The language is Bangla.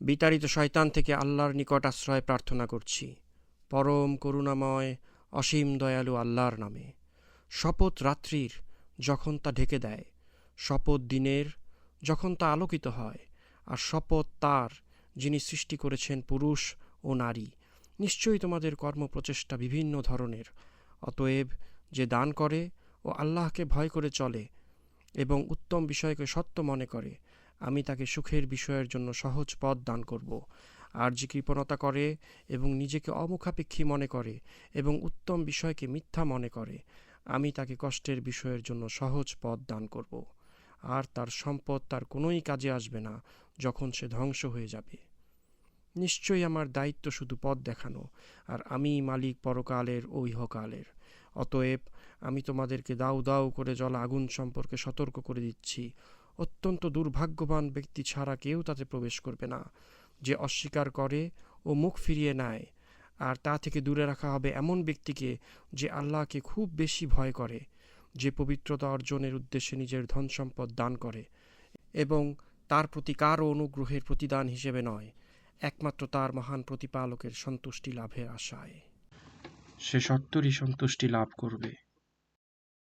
বিতাড়িত শয়তান থেকে আল্লাহর নিকট আশ্রয় প্রার্থনা করছি। পরম করুণাময়, অসীম দয়ালু আল্লাহর নামে। শপথ রাত্রির যখন তা ঢেকে দেয়, শপথ দিনের যখন তা আলোকিত হয়, আর শপথ তার যিনি সৃষ্টি করেছেন পুরুষ ও নারী, নিশ্চয়ই তোমাদের কর্মপ্রচেষ্টা বিভিন্ন ধরনের। অতএব যে দান করে ও আল্লাহকে ভয় করে চলে এবং উত্তম বিষয়কে সত্য মনে করে আমি তাকে সুখের বিষয়ের জন্য সহজ পথ দান করব। আর যে কৃপণতা করে এবং নিজেকে অমুখাপেক্ষী মনে করে এবং উত্তম বিষয়কে মিথ্যা মনে করে, আমি তাকে কষ্টের বিষয়ের জন্য সহজ পথ দান করব। আর তার সম্পদ তার কোনোই কাজে আসবে না যখন সে ধ্বংস হয়ে যাবে। নিশ্চয়ই আমার দায়িত্ব শুধু পথ দেখানো, আর আমি মালিক পরকালের ও ইহকালের। অতএব আমি তোমাদেরকে দাউ দাউ করে জল আগুন সম্পর্কে সতর্ক করে দিচ্ছি। অত্যন্ত দুর্ভাগ্যবান ব্যক্তি ছাড়া কেউ তাতে প্রবেশ করবে না। যে অস্বীকার করে ও মুখ ফিরিয়ে নেয়, আর তা থেকে দূরে রাখা হবে এমন ব্যক্তিকে যে আল্লাহকে খুব বেশি ভয় করে, যে পবিত্রতা অর্জনের উদ্দেশ্যে নিজের ধন সম্পদ দান করে, এবং তার প্রতি কারও অনুগ্রহের প্রতিদান হিসেবে নয়, একমাত্র তার মহান প্রতিপালকের সন্তুষ্টি লাভের আশায়। সে সত্তরই সন্তুষ্টি লাভ করবে।